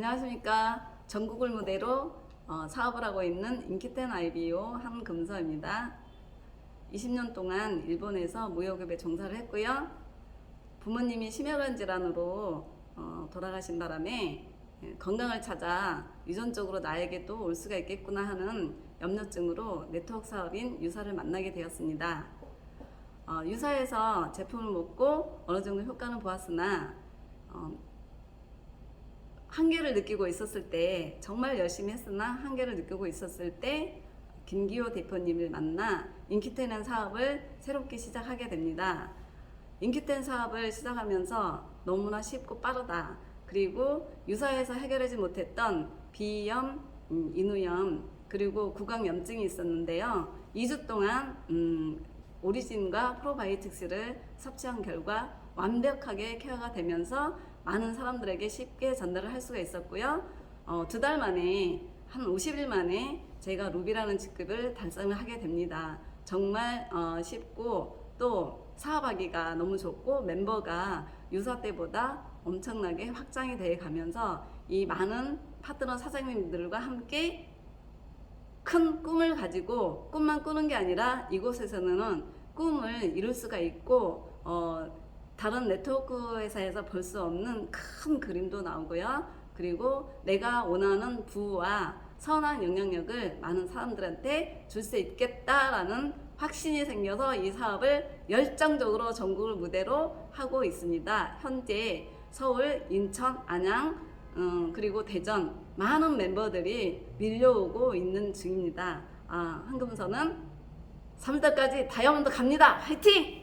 안녕하십니까. 전국을 무대로 어, 사업을 하고 있는 인기텐 IBO 한금서입니다. 20년 동안 일본에서 무역업에 종사를 했고요. 부모님이 심혈관 질환으로 어, 돌아가신 바람에 예, 건강을 찾아 유전적으로 나에게도 올 수가 있겠구나 하는 염려증으로 네트워크 사업인 유사를 만나게 되었습니다. 어, 유사에서 제품을 먹고 어느 정도 효과는 보았으나 어, 한계를 느끼고 있었을 때 정말 열심히 했으나 한계를 느끼고 있었을 때 김기호 대표님을 만나 인기텐한 사업을 새롭게 시작하게 됩니다. 인기텐 사업을 시작하면서 너무나 쉽고 빠르다. 그리고 유사에서 해결하지 못했던 비염, 음, 인후염, 그리고 구강염증이 있었는데요. 2주 동안 음, 오리진과 프로바이오틱스를 섭취한 결과 완벽하게 케어가 되면서 많은 사람들에게 쉽게 전달을 할 수가 있었고요. 어, 두 달 만에 한 50일 만에 제가 루비라는 직급을 달성을 하게 됩니다. 정말 어, 쉽고 또 사업하기가 너무 좋고 멤버가 유사 때보다 엄청나게 확장이 돼 가면서 이 많은 파트너 사장님들과 함께 큰 꿈을 가지고 꿈만 꾸는 게 아니라 이곳에서는 꿈을 이룰 수가 있고 어, 다른 네트워크 회사에서 볼 수 없는 큰 그림도 나오고요. 그리고 내가 원하는 부와 선한 영향력을 많은 사람들한테 줄 수 있겠다라는 확신이 생겨서 이 사업을 열정적으로 전국을 무대로 하고 있습니다. 현재 서울, 인천, 안양, 음, 그리고 대전 많은 멤버들이 밀려오고 있는 중입니다. 아, 한금서는 3월달까지 다이아몬드 갑니다. 화이팅!